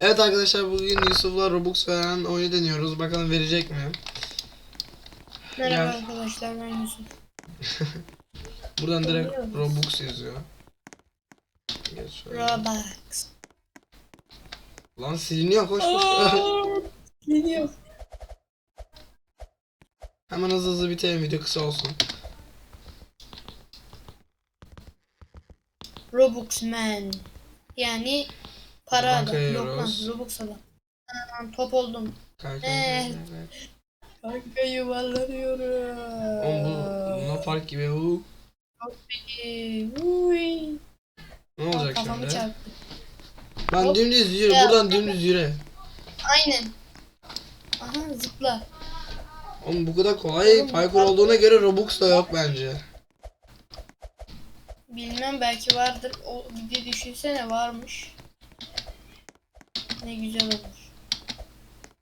Evet arkadaşlar bugün Yusuf'la Robux veren oyunu deniyoruz. Bakalım verecek mi? Merhaba Gel. arkadaşlar ben Yusuf. Buradan direkt. Robux yazıyor. Şöyle. Robux. Lan siliniyor koş koş. Gidiyor. Hemen hızlı hızlı bitirelim video kısa olsun. Robux man. Yani para Buradan adam. Yok lan kayıyoruz. Robux adam. Aman, top oldum. Kanka. Evet. Kanka yuvarlanıyorum. Oğlum bu Luna Park gibi bu. Ee, uy. Ne olacak Kafamı şimdi? çarptı. Lan dümdüz yürü Ya. buradan dümdüz yürü. Aynen. Aha zıpla. Oğlum bu kadar kolay Oğlum, parkur parkur- olduğuna göre Robux da yok bence. Bilmem belki vardır. O bir de düşünsene varmış. Ne güzel olur.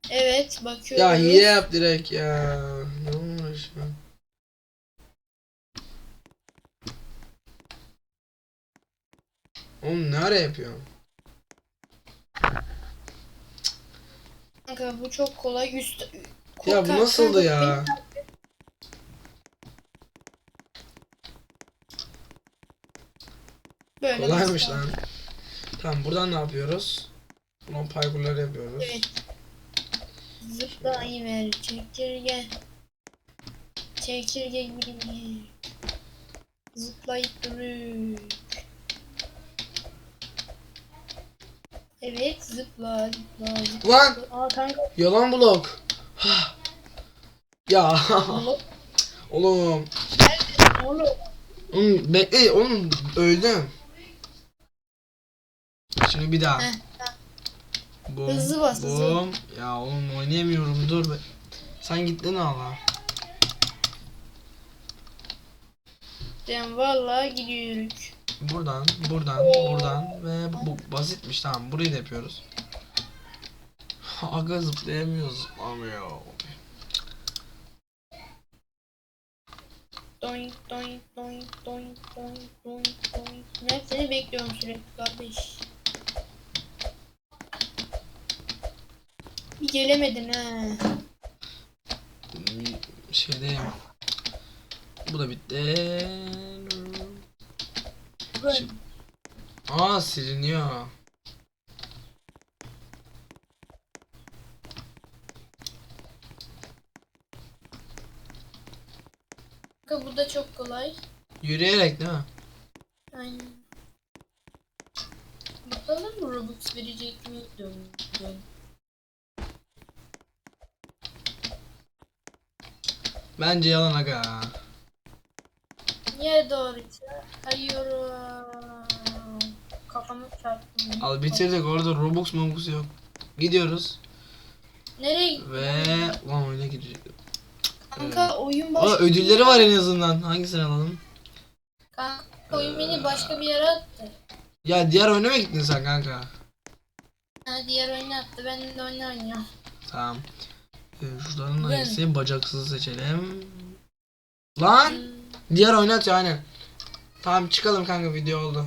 Evet bakıyoruz. Ya hile yap direkt ya. Ne ya? Oğlum ne ara yapıyor? Kanka bu çok kolay. Üst... Ya bu nasıldı ya? Böyle Kolaymış lan. Tamam buradan ne yapıyoruz? Ulan parkurları yapıyoruz. Evet. Zıplayıver çekirge. Çekirge gibi. Zıplayıp durur. Evet zıpla zıpla zıpla. Lan Aa kanka yalan blok. ya bunu oğlum. oğlum. Oğlum bekle oğlum öldüm. Şimdi bir daha. Heh, Bum, Hızlı bas, hızlı. bum. Ya oğlum oynayamıyorum dur be. Sen gittin Allah. Ben vallahi gidiyoruz. Buradan, buradan, buradan ve bu basitmiş tamam burayı da yapıyoruz. Aga zıplayamıyoruz zıplamıyor. Doink doink doink doink doink doink doink. Ben seni bekliyorum sürekli kardeş. Bir gelemedin ha. Şeydeyim. Bu da bitti. Şimdi- Aa siliniyor. Bu da çok kolay. Yürüyerek değil mi? Aynen. Bakalım mı Robux verecek mi? Dön Bence yalan aga. Niye doğruysa? Hayıyorum. Kafamı çarptım. Al bitirdik orada Robux Robux yok. Gidiyoruz Nereye gittin? ve lan oyuna girecek. Kanka oyun Aa başka ödülleri var en azından. Hangisini alalım? Kanka oyun beni başka bir yere attı. Ya diğer oyuna mı gittin sen kanka? Ha diğer oyunu attı. Ben de oyunu oynuyorum. Tamam. Ee, şuradan hangisi? Bacaksız seçelim. Lan! Diğer oyunu atıyor aynen. Tamam çıkalım kanka video oldu.